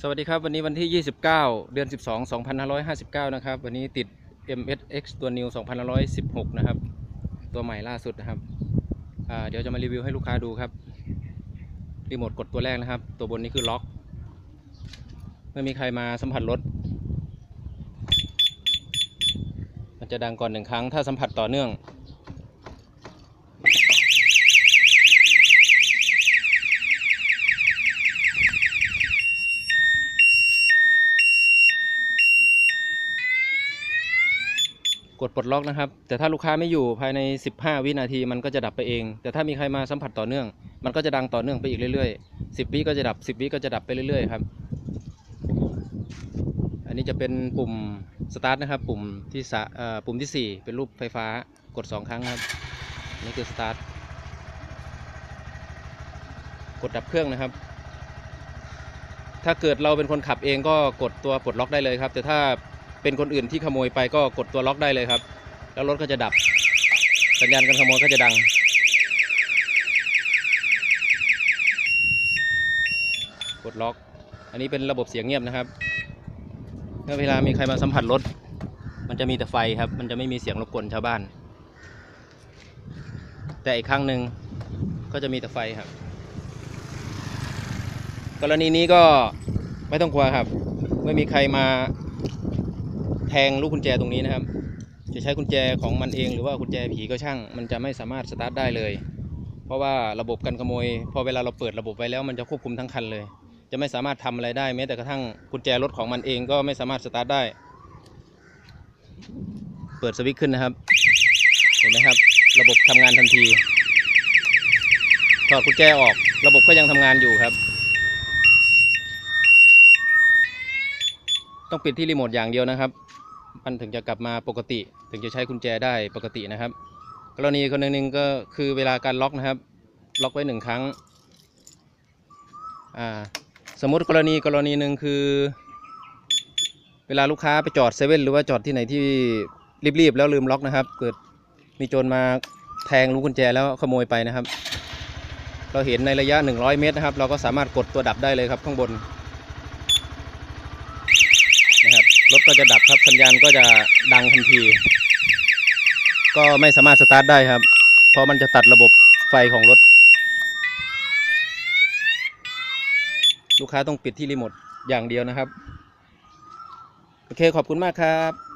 สวัสดีครับ วันนี้วันที่ 29 เดือน 12 2559 นะครับ วันนี้ติด MSX ตัว New 2516 นะครับ ตัวใหม่ล่าสุดนะครับ เดี๋ยวจะมารีวิวให้ลูกค้าดูครับ รีโมทกดตัวแรกนะครับ ตัวบนนี้คือล็อก เมื่อมีใครมาสัมผัสรถ มันจะดังก่อนหนึ่งครั้ง ถ้าสัมผัสต่อเนื่อง กดปลดล็อกนะครับ แต่ถ้าลูกค้าไม่อยู่ภายใน 15 วินาทีมันก็จะดับไปเอง แต่ถ้ามีใครมาสัมผัสต่อเนื่อง มันก็จะดังต่อเนื่องไปอีกเรื่อยๆ 10 วิก็จะดับ 10 วิก็จะดับไปเรื่อยๆครับ อันนี้จะเป็นปุ่มสตาร์ทนะครับ ปุ่มที่สะปุ่มที่ 4 เป็นรูปไฟฟ้ากด 2 ครั้งครับนนี่คือสตาร์ท กดดับเครื่องนะครับ ถ้าเกิดเราเป็นคนขับเองก็กดตัวปลดล็อกได้เลยครับ แต่ถ้า เป็นคนอื่นที่ขโมยไปก็กดตัวล็อกได้เลยครับ แล้วรถก็จะดับ สัญญาณการขโมยก็จะดัง กดล็อก อันนี้เป็นระบบเสียงเงียบนะครับเมื่อเวลามีใครมาสัมผัสรถ มันจะมีแต่ไฟครับ มันจะไม่มีเสียงรบกวนชาวบ้าน แต่อีกครั้งหนึ่งก็จะมีแต่ไฟครับ กรณีนี้ก็ไม่ต้องกลัวครับไม่มีใครมา แทงลูกกุญแจตรงนี้นะครับ จะใช้กุญแจของมันเองหรือว่ากุญแจผีก็ช่าง มันจะไม่สามารถสตาร์ทได้เลย เพราะว่าระบบการขโมย พอเวลาเราเปิดระบบไว้แล้วมันจะควบคุมทั้งคันเลย จะไม่สามารถทำอะไรได้แม้แต่กระทั่งกุญแจรถของมันเองก็ไม่สามารถสตาร์ทได้ เปิดสวิตช์ขึ้นนะครับ เห็นไหมครับ ระบบทำงานทันทีถอดกุญแจออก ระบบก็ยังทำงานอยู่ครับ ต้องปิดที่รีโมทอย่างเดียวนะครับ มันถึงจะกลับมาปกติ ถึงจะใช้กุญแจได้ปกตินะครับ กรณีคนหนึ่งก็คือเวลาการล็อกนะครับ ล็อกไว้หนึ่งครั้งอ่าสมมติกรณีกรณีหนึ่งคือ เวลาลูกค้าไปจอดเซเว่นหรือว่าจอดที่ไหนที่รีบๆแล้วลืมล็อกนะครับ เกิดมีโจรมาแทงลูกกุญแจแล้วขโมยไปนะครับ เราเห็นในระยะ 100 เมตรนะครับ เราก็สามารถกดตัวดับได้เลยครับข้างบน นะครับ รถก็จะดับครับสัญญาณก็จะดังทันที ก็ไม่สามารถสตาร์ทได้ครับ เพราะมันจะตัดระบบไฟของรถ ลูกค้าต้องปิดที่รีโมทอย่างเดียวนะครับ โอเคขอบคุณมากครับ